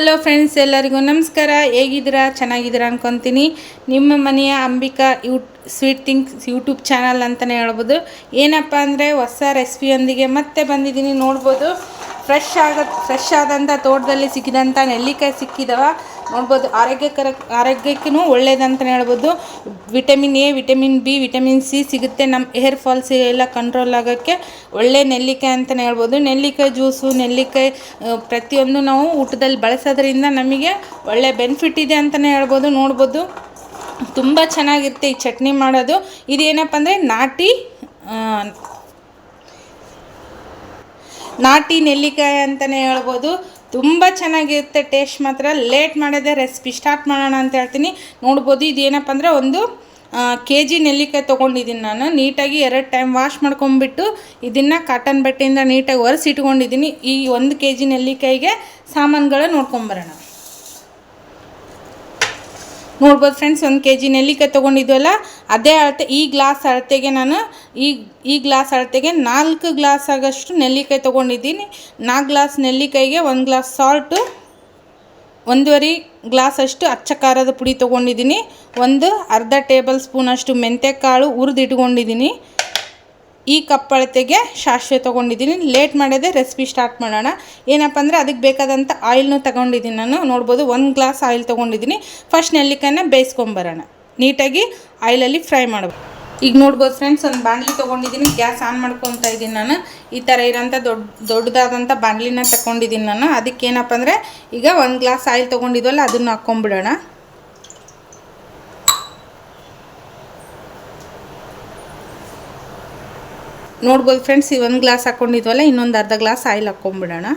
Hello friends ಎಲ್ಲರಿಗೂ ನಮಸ್ಕಾರ. ಹೇಗಿದ್ದೀರಾ? ಚೆನ್ನಾಗಿದ್ದೀರಾ ಅನ್ಕೊತೀನಿ. ನಿಮ್ಮ ಮನೆಯ Ambika you sweet things YouTube channel ಅಂತಲೇ ಹೇಳ್ಬೋದು. ಏನಪ್ಪ ಅಂದರೆ ಹೊಸ ರೆಸಿಪಿಯೊಂದಿಗೆ ಮತ್ತೆ ಬಂದಿದ್ದೀನಿ, ನೋಡ್ಬೋದು. ಫ್ರೆಶ್ ಆಗ ಫ್ರೆಶ್ ಆದಂಥ ತೋಟದಲ್ಲಿ ಸಿಕ್ಕಿದಂಥ ನೆಲ್ಲಿಕಾಯಿ ಸಿಕ್ಕಿದವ. ನೋಡ್ಬೋದು, ಆರೋಗ್ಯಕರ, ಆರೋಗ್ಯಕ್ಕೂ ಒಳ್ಳೇದಂತಲೇ ಹೇಳ್ಬೋದು. Vitamin A vitamin B vitamin C ಸಿಗುತ್ತೆ. ನಮ್ಮ ಹೇರ್ ಫಾಲ್ಸ್ ಎಲ್ಲ ಕಂಟ್ರೋಲ್ ಆಗೋಕ್ಕೆ ಒಳ್ಳೆ ನೆಲ್ಲಿಕಾಯಿ ಅಂತಲೇ ಹೇಳ್ಬೋದು. ನೆಲ್ಲಿಕಾಯಿ ಜ್ಯೂಸು ನೆಲ್ಲಿಕಾಯಿ ಪ್ರತಿಯೊಂದು ನಾವು ಊಟದಲ್ಲಿ ಬಳಸೋದ್ರಿಂದ ನಮಗೆ ಒಳ್ಳೆ ಬೆನಿಫಿಟ್ ಇದೆ ಅಂತಲೇ ಹೇಳ್ಬೋದು. ನೋಡ್ಬೋದು. ತುಂಬ ಚೆನ್ನಾಗಿರುತ್ತೆ ಈ ಚಟ್ನಿ ಮಾಡೋದು. ಇದೇನಪ್ಪ ಅಂದರೆ ನಾಟಿ ನಾಟಿ ನೆಲ್ಲಿಕಾಯಿ ಅಂತಲೇ ಹೇಳ್ಬೋದು. ತುಂಬ ಚೆನ್ನಾಗಿರುತ್ತೆ, ಟೇಸ್ಟ್ ಮಾತ್ರ. ಲೇಟ್ ಮಾಡೋದೇ ರೆಸಿಪಿ ಸ್ಟಾರ್ಟ್ ಮಾಡೋಣ ಅಂತ ಹೇಳ್ತೀನಿ. ನೋಡ್ಬೋದು ಇದೇನಪ್ಪ ಅಂದರೆ ಒಂದು ಕೆ ಜಿ ನೆಲ್ಲಿಕಾಯಿ ತೊಗೊಂಡಿದ್ದೀನಿ ನಾನು. ನೀಟಾಗಿ ಎರಡು ಟೈಮ್ ವಾಶ್ ಮಾಡ್ಕೊಂಬಿಟ್ಟು ಇದನ್ನು ಕಾಟನ್ ಬಟ್ಟೆಯಿಂದ ನೀಟಾಗಿ ಒರೆಸಿ ಇಟ್ಕೊಂಡಿದ್ದೀನಿ ಈ ಒಂದು ಕೆ ಜಿ ನೆಲ್ಲಿಕಾಯಿಗೆ ಸಾಮಾನುಗಳ ನೋಡ್ಕೊಂಬರೋಣ ನೋಡ್ಬೋದು ಫ್ರೆಂಡ್ಸ್ ಒಂದು ಕೆ ಜಿ ನೆಲ್ಲಿಕಾಯಿ ತೊಗೊಂಡಿದ್ವಲ್ಲ ಅದೇ ಅಳತೆ, ಈ ಗ್ಲಾಸ್ ಅಳತೆಗೆ ನಾನು ಈ ಈ ಗ್ಲಾಸ್ ಅಳತೆಗೆ ನಾಲ್ಕು ಗ್ಲಾಸ್ ಆಗಷ್ಟು ನೆಲ್ಲಿಕಾಯಿ ತೊಗೊಂಡಿದ್ದೀನಿ. ನಾಲ್ಕು ಗ್ಲಾಸ್ ನೆಲ್ಲಿಕಾಯಿಗೆ ಒಂದು ಗ್ಲಾಸ್ ಸಾಲ್ಟು ಒಂದೂವರೆ ಗ್ಲಾಸ್ ಅಷ್ಟು ಅಚ್ಚ ಖಾರದ ಪುಡಿ ತೊಗೊಂಡಿದ್ದೀನಿ. ಒಂದು ಅರ್ಧ ಟೇಬಲ್ ಸ್ಪೂನಷ್ಟು ಮೆಂತ್ಯಕಾಳು ಹುರಿದು ಇಟ್ಕೊಂಡಿದ್ದೀನಿ ಈ ಕಪ್ಪಳತೆಗೆ ಸಾಸಿವೆ ತೊಗೊಂಡಿದ್ದೀನಿ. ಲೇಟ್ ಮಾಡೋದೇ, ರೆಸಿಪಿ ಸ್ಟಾರ್ಟ್ ಮಾಡೋಣ. ಏನಪ್ಪ ಅಂದರೆ ಅದಕ್ಕೆ ಬೇಕಾದಂಥ ಆಯಿಲ್ನು ತೊಗೊಂಡಿದ್ದೀನಿ ನಾನು. ನೋಡ್ಬೋದು, ಒಂದು ಗ್ಲಾಸ್ ಆಯಿಲ್ ತೊಗೊಂಡಿದ್ದೀನಿ. ಫಸ್ಟ್ ನೆಲ್ಲಿಕಾಯನ್ನ ಬೇಯಿಸ್ಕೊಂಬರೋಣ. ನೀಟಾಗಿ ಆಯಿಲಲ್ಲಿ ಫ್ರೈ ಮಾಡಬೇಕು ಈಗ ನೋಡ್ಬೋದು ಫ್ರೆಂಡ್ಸ್, ಒಂದು ಬಾಣಲಿ ತೊಗೊಂಡಿದ್ದೀನಿ. ಗ್ಯಾಸ್ ಆನ್ ಮಾಡ್ಕೊತಾ ಇದ್ದೀನಿ ನಾನು. ಈ ಥರ ಇರೋಂಥ ದೊಡ್ಡ ದೊಡ್ಡದಾದಂಥ ಬಾಣಲಿನ ತಗೊಂಡಿದ್ದೀನಿ ನಾನು. ಅದಕ್ಕೆ ಏನಪ್ಪ ಅಂದರೆ ಈಗ ಒಂದು ಗ್ಲಾಸ್ ಆಯಿಲ್ ತೊಗೊಂಡಿದ್ವಲ್ಲ, ಅದನ್ನು ಹಾಕ್ಕೊಂಬಿಡೋಣ. ನೋಡ್ಬೋದು ಫ್ರೆಂಡ್ಸ್ ಈ ಒಂದು ಗ್ಲಾಸ್ ಹಾಕ್ಕೊಂಡಿದ್ವಲ್ಲ ಇನ್ನೊಂದು ಅರ್ಧ ಗ್ಲಾಸ್ ಆಯಿಲ್ ಹಾಕ್ಕೊಂಬಿಡೋಣ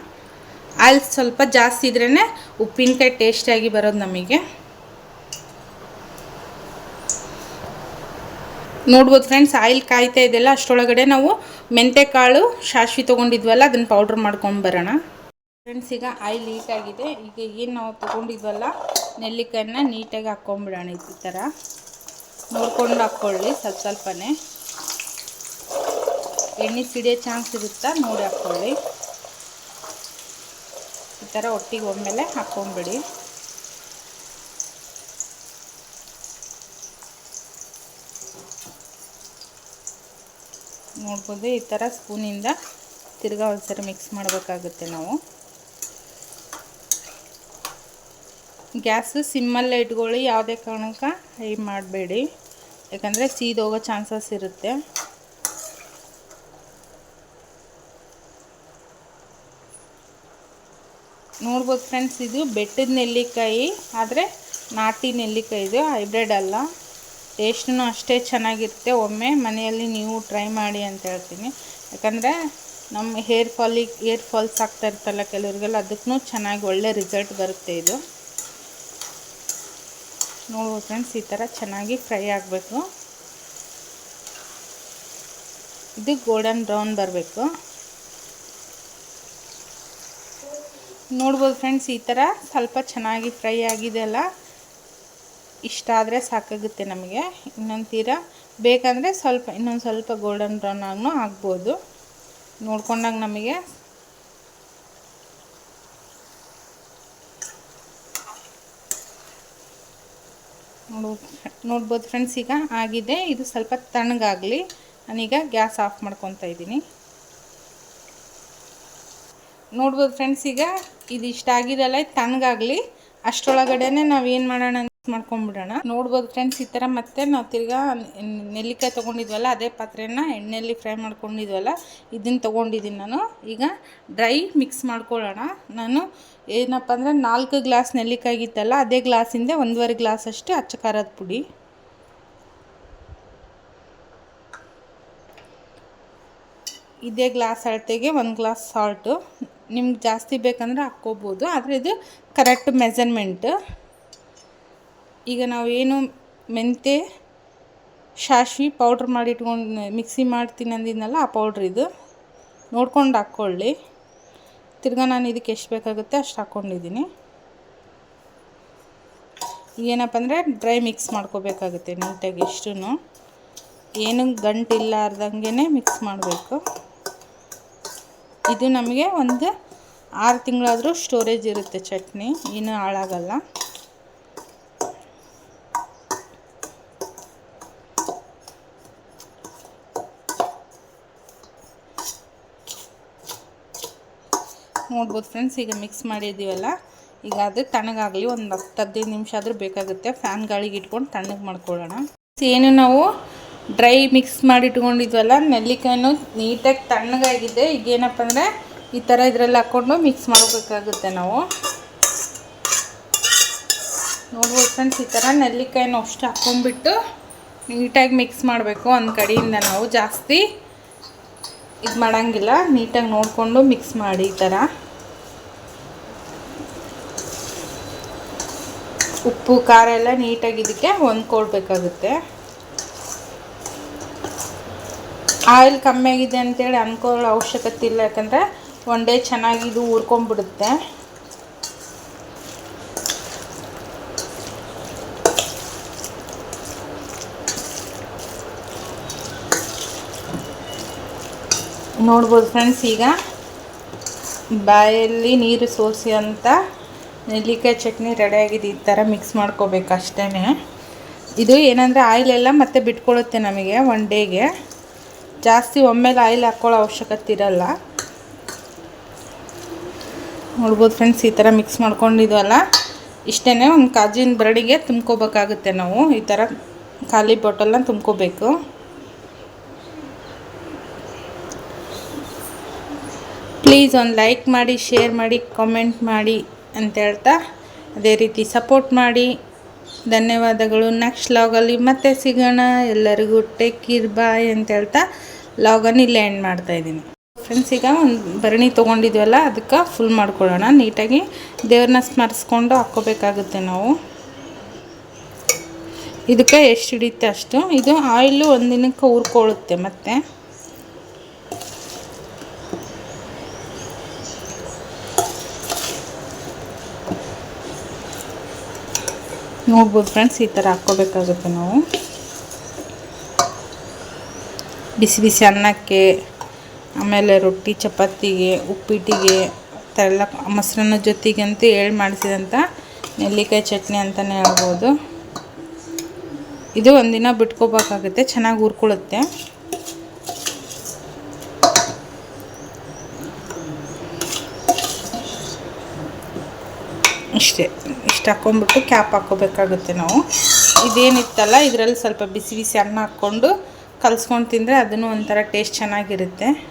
ಆಯಿಲ್ ಸ್ವಲ್ಪ ಜಾಸ್ತಿ ಇದ್ರೇ ಉಪ್ಪಿನಕಾಯಿ ಟೇಸ್ಟಿಯಾಗಿ ಬರೋದು ನಮಗೆ. ನೋಡ್ಬೋದು ಫ್ರೆಂಡ್ಸ್ ಆಯಿಲ್ ಕಾಯ್ತಾ ಇದೆಯಲ್ಲ ಅಷ್ಟರೊಳಗಡೆ ನಾವು ಮೆಂತೆಕಾಳು ಶಾಶ್ವಿ ತೊಗೊಂಡಿದ್ವಲ್ಲ ಅದನ್ನು ಪೌಡ್ರ್ ಮಾಡ್ಕೊಂಡು ಬರೋಣ. ಫ್ರೆಂಡ್ಸ್ ಈಗ ಆಯಿಲ್ ಆಗಿದೆ. ಈಗ ಏನು ನಾವು ತೊಗೊಂಡಿದ್ವಲ್ಲ, ನೆಲ್ಲಿಕಾಯನ್ನ ನೀಟಾಗಿ ಹಾಕ್ಕೊಂಬಿಡೋಣ ಈ ಥರ ನೋಡ್ಕೊಂಡು ಹಾಕ್ಕೊಳ್ಳಿ ಸ್ವಲ್ಪ ಸ್ವಲ್ಪನೇ. ಎಣ್ಣೆ ಸಿಡಿಯೋ ಚಾನ್ಸ್ ಇರುತ್ತಾ? ನೋಡಿ ಹಾಕ್ಕೊಳ್ಳಿ. ಈ ಥರ ಒಟ್ಟಿಗೆ ಒಮ್ಮೆಲೆ ಹಾಕ್ಕೊಂಬಿಡಿ. ನೋಡ್ಬೋದು ಈ ಥರ ಸ್ಪೂನಿಂದ ತಿರ್ಗಾ ಒಂದ್ಸರಿ ಮಿಕ್ಸ್ ಮಾಡಬೇಕಾಗುತ್ತೆ ನಾವು. ಗ್ಯಾಸು ಸಿಮ್ಮಲ್ಲೇ ಇಟ್ಕೊಳ್ಳಿ, ಯಾವುದೇ ಕಾರಣಕ್ಕೆ ಹೈ ಮಾಡಬೇಡಿ. ಯಾಕಂದರೆ ಸೀದೋಗೋ ಚಾನ್ಸಸ್ ಇರುತ್ತೆ. ನೋಡ್ಬೋದು ಫ್ರೆಂಡ್ಸ್, ಇದು ಬೆಟ್ಟದ ನೆಲ್ಲಿಕಾಯಿ, ಆದರೆ ನಾಟಿ ನೆಲ್ಲಿಕಾಯಿ ಇದು, ಹೈಬ್ರಿಡ್ ಅಲ್ಲ. ಟೇಸ್ಟೂ ಅಷ್ಟೇ ಚೆನ್ನಾಗಿರುತ್ತೆ. ಒಮ್ಮೆ ಮನೆಯಲ್ಲಿ ನೀವು ಟ್ರೈ ಮಾಡಿ ಅಂತ ಹೇಳ್ತೀನಿ. ಯಾಕಂದರೆ ನಮ್ಮ ಹೇರ್ ಫಾಲಿಗೆ ಹೇರ್ ಫಾಲ್ಸ್ ಆಗ್ತಾ ಇರ್ತಲ್ಲ ಕೆಲವ್ರಿಗೆಲ್ಲ, ಅದಕ್ಕೂ ಚೆನ್ನಾಗಿ ಒಳ್ಳೆ ರಿಸಲ್ಟ್ ಬರುತ್ತೆ ಇದು. ನೋಡ್ಬೋದು ಫ್ರೆಂಡ್ಸ್, ಈ ಥರ ಚೆನ್ನಾಗಿ ಫ್ರೈ ಆಗಬೇಕು. ಇದು ಗೋಲ್ಡನ್ ಬ್ರೌನ್ ಬರಬೇಕು. ನೋಡ್ಬೋದು ಫ್ರೆಂಡ್ಸ್ ಈ ಥರ ಸ್ವಲ್ಪ ಚೆನ್ನಾಗಿ ಫ್ರೈ ಆಗಿದೆ ಅಲ್ಲ? ಇಷ್ಟ ಆದರೆ ಸಾಕಾಗುತ್ತೆ ನಮಗೆ. ಇನ್ನೊಂದು ತೀರ ಬೇಕಂದರೆ ಸ್ವಲ್ಪ, ಇನ್ನೊಂದು ಸ್ವಲ್ಪ ಗೋಲ್ಡನ್ ಬ್ರೌನ್ ಆಗು ಆಗ್ಬೋದು. ನೋಡ್ಕೊಂಡಾಗ ನಮಗೆ ನೋಡ್ಬೋದು ನೋಡ್ಬೋದು ಫ್ರೆಂಡ್ಸ್ ಈಗ ಆಗಿದೆ. ಇದು ಸ್ವಲ್ಪ ತಣ್ಣಗಾಗಲಿ. ನಾನೀಗ ಗ್ಯಾಸ್ ಆಫ್ ಮಾಡ್ಕೊತಾ ಇದ್ದೀನಿ. ನೋಡ್ಬೋದು ಫ್ರೆಂಡ್ಸ್ ಈಗ ಇದು ಇಷ್ಟ ಆಗಿದೆಲ್ಲ ತಣ್ಣಗಾಗಲಿ ನಾವು ಏನು ಮಾಡೋಣ ಅಂತ ಮಾಡ್ಕೊಂಬಿಡೋಣ. ನೋಡ್ಬೋದು ಫ್ರೆಂಡ್ಸ್ ಈ ಥರ ಮತ್ತೆ ನಾವು ತಿರ್ಗಾ ನೆಲ್ಲಿಕಾಯಿ ತೊಗೊಂಡಿದ್ವಲ್ಲ, ಅದೇ ಪಾತ್ರೆನ ಎಣ್ಣೆಯಲ್ಲಿ ಫ್ರೈ ಮಾಡ್ಕೊಂಡಿದ್ವಲ್ಲ ಇದನ್ನು ತೊಗೊಂಡಿದ್ದೀನಿ ನಾನು. ಈಗ ಡ್ರೈ ಮಿಕ್ಸ್ ಮಾಡ್ಕೊಳ್ಳೋಣ. ನಾನು ಏನಪ್ಪ ಅಂದರೆ ನಾಲ್ಕು ಗ್ಲಾಸ್ ನೆಲ್ಲಿಕಾಯಿಗಿತ್ತಲ್ಲ ಅದೇ ಗ್ಲಾಸಿಂದ ಒಂದೂವರೆ ಗ್ಲಾಸ್ ಅಷ್ಟೇ ಅಚ್ಚ ಖಾರದ ಪುಡಿ. ಇದೇ ಗ್ಲಾಸ್ ಅಳತೆಗೆ ಒಂದು ಗ್ಲಾಸ್ ಸಾಲ್ಟು ನಿಮ್ಗೆ ಜಾಸ್ತಿ ಬೇಕಂದ್ರೆ ಹಾಕ್ಕೋಬೋದು. ಆದರೆ ಇದು ಕರೆಕ್ಟ್ ಮೆಜರ್ಮೆಂಟ್ ಈಗ ನಾವು ಏನು ಮೆಂತೆ ಸಾಸಿವೆ ಪೌಡ್ರ್ ಮಾಡಿ ಇಟ್ಕೊಂಡು ಮಿಕ್ಸಿ ಮಾಡ್ತೀನಿ ಅಂದಿದ್ನಲ್ಲ ಆ ಪೌಡ್ರ್ ಇದು. ನೋಡ್ಕೊಂಡು ಹಾಕ್ಕೊಳ್ಳಿ. ತಿರ್ಗಾ ನಾನು ಇದಕ್ಕೆ ಎಷ್ಟು ಬೇಕಾಗುತ್ತೆ ಅಷ್ಟು ಹಾಕ್ಕೊಂಡಿದ್ದೀನಿ. ಏನಪ್ಪ ಅಂದರೆ ಡ್ರೈ ಮಿಕ್ಸ್ ಮಾಡ್ಕೋಬೇಕಾಗುತ್ತೆ ನೀಟಾಗಿ ಇಷ್ಟು ಏನು ಗಂಟಿಲ್ಲಾರ್ದಂಗೆ ಮಿಕ್ಸ್ ಮಾಡಬೇಕು. ಇದು ನಮಗೆ ಒಂದು ಆರು ತಿಂಗಳಾದರೂ ಸ್ಟೋರೇಜ್ ಇರುತ್ತೆ ಚಟ್ನಿ ಏನೂ ಹಾಳಾಗಲ್ಲ. ನೋಡ್ಬೋದು ಫ್ರೆಂಡ್ಸ್, ಈಗ ಮಿಕ್ಸ್ ಮಾಡಿದ್ದೀವಲ್ಲ, ಈಗ ಅದು ತಣ್ಣಗಾಗಲಿ, ಒಂದು ಹತ್ತು ಹದಿನೈದು ನಿಮಿಷ ಆದರೂ ಬೇಕಾಗುತ್ತೆ. ಫ್ಯಾನ್ ಗಾಳಿಗೆ ಇಟ್ಕೊಂಡು ತಣ್ಣಗೆ ಮಾಡ್ಕೊಳ್ಳೋಣ. ಏನು ನಾವು ಡ್ರೈ ಮಿಕ್ಸ್ ಮಾಡಿ ಇಟ್ಕೊಂಡಿದ್ವಲ್ಲ ನೆಲ್ಲಿಕಾಯನ್ನು ನೀಟಾಗಿ ತಣ್ಣಗಾಗಿದೆ. ಈಗ ಏನಪ್ಪ ಅಂದರೆ ಈ ಥರ ಇದರಲ್ಲಿ ಹಾಕ್ಕೊಂಡು ಮಿಕ್ಸ್ ಮಾಡಬೇಕಾಗುತ್ತೆ ನಾವು. ನೋಡ್ಬೋದು ಫ್ರೆಂಡ್ಸ್ ಈ ಥರ ನೆಲ್ಲಿಕಾಯಿನ ಅಷ್ಟು ಹಾಕ್ಕೊಂಡ್ಬಿಟ್ಟು ನೀಟಾಗಿ ಮಿಕ್ಸ್ ಮಾಡಬೇಕು ಒಂದು ಕಡೆಯಿಂದ ನಾವು ಜಾಸ್ತಿ. ಇದು ಮಾಡೋಂಗಿಲ್ಲ, ನೀಟಾಗಿ ನೋಡಿಕೊಂಡು ಮಿಕ್ಸ್ ಮಾಡಿ ಈ ಥರ ಉಪ್ಪು, ಖಾರ ಎಲ್ಲ ನೀಟಾಗಿ ಇದಕ್ಕೆ ಹೊಂದ್ಕೊಳ್ಬೇಕಾಗುತ್ತೆ. ಆಯಿಲ್ ಕಮ್ಮಿ ಆಗಿದೆ ಅಂತೇಳಿ ಅನ್ಕೊಳ್ಳೋ ಅವಶ್ಯಕತೆ ಇಲ್ಲ, ಯಾಕಂದರೆ ಒನ್ ಡೇ ಚೆನ್ನಾಗಿ ಇದು ಉರ್ಕೊಂಡ್ಬಿಡುತ್ತೆ ನೋಡ್ಬೋದು ಫ್ರೆಂಡ್ಸ್ ಈಗ ಬಾಯಲ್ಲಿ ನೀರು ಸೋಸಿ ಅಂತ ನೆಲ್ಲಿಕಾಯಿ ಚಟ್ನಿ ರೆಡಿಯಾಗಿದೆ ಈ ಥರ ಮಿಕ್ಸ್ ಮಾಡ್ಕೋಬೇಕು ಅಷ್ಟೇ ಇದು ಏನಂದರೆ ಆಯಿಲೆಲ್ಲ ಮತ್ತೆ ಬಿಟ್ಕೊಳ್ಳುತ್ತೆ ನಮಗೆ ಒನ್ ಡೇಗೆ ಜಾಸ್ತಿ ಒಮ್ಮೆಲೆ ಆಯಿಲ್ ಹಾಕ್ಕೊಳ್ಳೋ ಅವಶ್ಯಕತೆ ಇರಲ್ಲ. ನೋಡ್ಬೋದು ಫ್ರೆಂಡ್ಸ್ ಈ ಥರ ಮಿಕ್ಸ್ ಮಾಡ್ಕೊಂಡಿದ್ವಲ್ಲ ಇಷ್ಟೇ ಒಂದು ಕಾಜಿನ ಬರಡಿಗೆ ತುಂಬ್ಕೋಬೇಕಾಗುತ್ತೆ ನಾವು. ಈ ಥರ ಖಾಲಿ ಬಾಟಲ್ನ ತುಂಬ್ಕೋಬೇಕು. ಪ್ಲೀಸ್ ಒಂದು ಲೈಕ್ ಮಾಡಿ ಶೇರ್ ಮಾಡಿ ಕಾಮೆಂಟ್ ಮಾಡಿ ಅಂತ ಹೇಳ್ತಾ ಅದೇ ರೀತಿ ಸಪೋರ್ಟ್ ಮಾಡಿ. ಧನ್ಯವಾದಗಳು. ನೆಕ್ಸ್ಟ್ ಲಾಗಲ್ಲಿ ಮತ್ತೆ ಸಿಗೋಣ. ಎಲ್ಲರಿಗೂ ಟೇಕ್ ಕೇರ್ ಬಾಯ್ ಅಂತ ಹೇಳ್ತಾ ಲಾಗನ್ನು ಇಲ್ಲೇ ಎಂಡ್ ಮಾಡ್ತಾಯಿದ್ದೀನಿ ಫ್ರೆಂಡ್ಸ್ ಈಗ ಒಂದು ಭರಣಿ ತೊಗೊಂಡಿದ್ವಲ್ಲ, ಅದಕ್ಕೆ ಫುಲ್ ಮಾಡ್ಕೊಳ್ಳೋಣ. ನೀಟಾಗಿ ದೇವ್ರನ್ನ ಸ್ಮರಿಸ್ಕೊಂಡು ಹಾಕ್ಕೋಬೇಕಾಗುತ್ತೆ ನಾವು. ಇದಕ್ಕೆ ಎಷ್ಟು ಹಿಡಿಯುತ್ತೆ ಅಷ್ಟು? ಇದು ಆಯಿಲು ಒಂದಿನಕ್ಕೆ ಹುರ್ಕೊಳ್ಳುತ್ತೆ ಮತ್ತೆ. ನೋಡ್ಬೋದು ಫ್ರೆಂಡ್ಸ್ ಈ ಥರ ಹಾಕ್ಕೋಬೇಕಾಗುತ್ತೆ ನಾವು. ಬಿಸಿ ಬಿಸಿ ಅನ್ನಕ್ಕೆ, ಆಮೇಲೆ ರೊಟ್ಟಿ ಚಪಾತಿಗೆ, ಉಪ್ಪಿಟ್ಟಿಗೆ ಎಲ್ಲ ಮೊಸರನ್ನ ಜೊತೆಗೆ ಅಂತೂ ಹೇಳಿ ಮಾಡಿಸಿದಂಥ ನೆಲ್ಲಿಕಾಯಿ ಚಟ್ನಿ ಅಂತಲೇ ಹೇಳ್ಬೋದು. ಇದು ಒಂದಿನ ಬಿಟ್ಕೋಬೇಕಾಗುತ್ತೆ, ಚೆನ್ನಾಗಿ ಹುರ್ಕೊಳ್ಳುತ್ತೆ. ಇಷ್ಟೇ, ಇಷ್ಟು ಹಾಕ್ಕೊಂಬಿಟ್ಟು ಕ್ಯಾಪ್ ಹಾಕ್ಕೋಬೇಕಾಗುತ್ತೆ ನಾವು. ಇದೇನಿತ್ತಲ್ಲ, ಇದರಲ್ಲಿ ಸ್ವಲ್ಪ ಬಿಸಿ ಬಿಸಿ ಅನ್ನ ಹಾಕ್ಕೊಂಡು ಕಲ್ಸ್ಕೊಂಡು ತಿಂದರೆ ಅದನ್ನು ಒಂಥರ ಟೇಸ್ಟ್ ಚೆನ್ನಾಗಿರುತ್ತೆ.